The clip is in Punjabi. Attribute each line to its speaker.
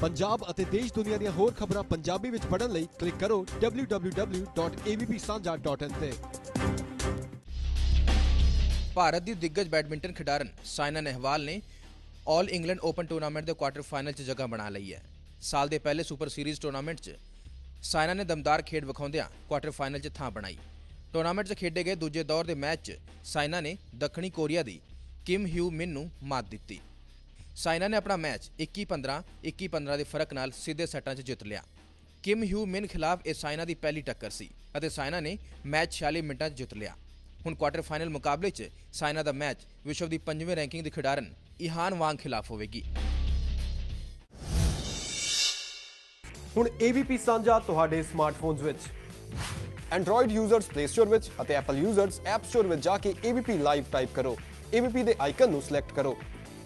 Speaker 1: ਪੰਜਾਬ ਅਤੇ ਦੇਸ਼ ਦੁਨੀਆ ਦੀਆਂ ਹੋਰ ਖਬਰਾਂ ਪੰਜਾਬੀ ਵਿੱਚ ਪੜ੍ਹਨ ਲਈ ਕਲਿੱਕ ਕਰੋ www.avpsanja.in ਤੇ।
Speaker 2: ਭਾਰਤ ਦੀ ਦਿੱਗਜ ਬੈਡਮਿੰਟਨ ਖਿਡਾਰਨ ਸਾਇਨਾ ਨਹਿਵਾਲ ਨੇ ਆਲ ਇੰਗਲੈਂਡ ਓਪਨ ਟੂਰਨਾਮੈਂਟ ਦੇ ਕੁਆਟਰ ਫਾਈਨਲ 'ਚ ਜਗ੍ਹਾ ਬਣਾ ਲਈ ਹੈ। ਸਾਲ ਦੇ ਪਹਿਲੇ ਸੁਪਰ ਸੀਰੀਜ਼ ਟੂਰਨਾਮੈਂਟ 'ਚ ਸਾਇਨਾ ਨੇ ਦਮਦਾਰ ਖੇਡ ਵਿਖਾਉਂਦਿਆਂ ਕੁਆਟਰ ਫਾਈਨਲ 'ਚ ਥਾਂ ਬਣਾਈ। ਟੂਰਨਾਮੈਂਟ 'ਚ ਖੇਡੇ ਗਏ ਦੂਜੇ ਦੌਰ ਦੇ ਮੈਚ 'ਚ ਸਾਇਨਾ ਨੇ ਦੱਖਣੀ ਕੋਰੀਆ ਦੀ ਕਿਮ ਹਿਊ ਮਿਨ ਨੂੰ ਮਾਤ ਦਿੱਤੀ। ਸਾਇਨਾ ਨੇ ਆਪਣਾ ਮੈਚ 21-15 21-15 ਦੇ ਫ਼ਰਕ ਨਾਲ ਸਿੱਧੇ ਸੈਟਾਂ 'ਚ ਜਿੱਤ ਲਿਆ। ਕਿਮ ਹਿਊ ਮਿਨ ਖਿਲਾਫ ਇਹ ਸਾਇਨਾ ਦੀ ਪਹਿਲੀ ਟੱਕਰ ਸੀ ਅਤੇ ਸਾਇਨਾ ਨੇ ਮੈਚ 46 ਮਿੰਟਾਂ 'ਚ ਜਿੱਤ ਲਿਆ। ਹੁਣ ਕੁਆਟਰ ਫਾਈਨਲ ਮੁਕਾਬਲੇ 'ਚ ਸਾਇਨਾ ਦਾ ਮੈਚ ਵਿਸ਼ਵ ਦੀ ਪੰਜਵੇਂ ਰੈਂਕਿੰਗ ਦੇ ਖਿਡਾਰਨ ਇਹਾਨ ਵਾਂਗ ਖਿਲਾਫ ਹੋਵੇਗੀ।
Speaker 3: ਹੁਣ AVP ਸਾਂਝਾ ਤੁਹਾਡੇ ਸਮਾਰਟਫੋਨਸ ਵਿੱਚ।
Speaker 4: Android ਯੂਜ਼ਰਸ Play Store ਵਿੱਚ ਅਤੇ Apple ਯੂਜ਼ਰਸ App Store ਵਿੱਚ ਜਾ ਕੇ AVP ਲਾਈਵ ਟਾਈਪ ਕਰੋ। AVP ਦੇ ਆਈਕਨ ਨੂੰ ਸਿਲੈਕਟ ਕਰੋ।